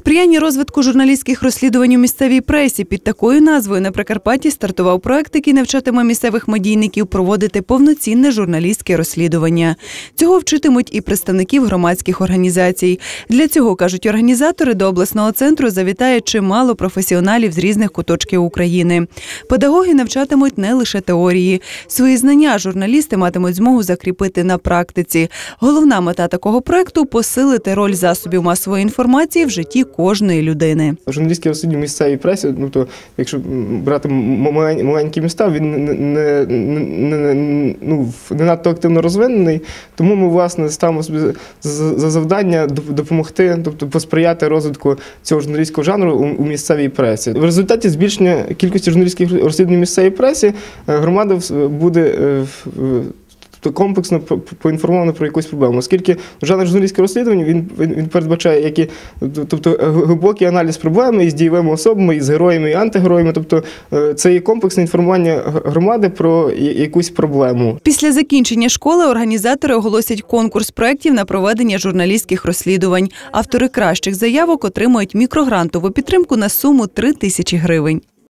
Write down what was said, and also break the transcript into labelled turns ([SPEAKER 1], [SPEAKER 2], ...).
[SPEAKER 1] сприяння розвитку журналістських розслідувань у місцевій пресі під такою назвою на Прикарпатті стартував проект, який навчатиме місцевих медійників проводити повноцінне журналістське розслідування. Цього вчитимуть і представників громадських організацій. Для цього кажуть організатори до обласного центру завітає чимало професіоналів з різних куточків України. Педагоги навчатимуть не лише теорії. Свої знання журналісти матимуть змогу закріпити на практиці. Головна мета такого проекту посилити роль засобів масової інформації в житті кожної людини.
[SPEAKER 2] Журналістське розслідування місцевій пресі, ну то якщо брати маленькі міста, він не, не, не, не, ну, не надто активно розвинений. Тому ми власне ставимо собі за, за завдання доп- допомогти, тобто посприяти розвитку цього журналістського жанру у, місцевій пресі. В результаті збільшення кількості журналістських розслідувань місцевій пресі е, громада буде е, комплексно по- по- поінформовано про якусь проблему, оскільки жанр журналістського розслідування він, він, він передбачає як і тобто глибокий аналіз проблеми із дієвими особами, із героями і антигероями. Тобто е, це є комплексне інформування громади про якусь проблему.
[SPEAKER 1] Після закінчення школи організатори оголосять конкурс проєктів на проведення журналістських розслідувань. Автори кращих заявок отримують мікрогрантову підтримку на суму 3 тисячі гривень.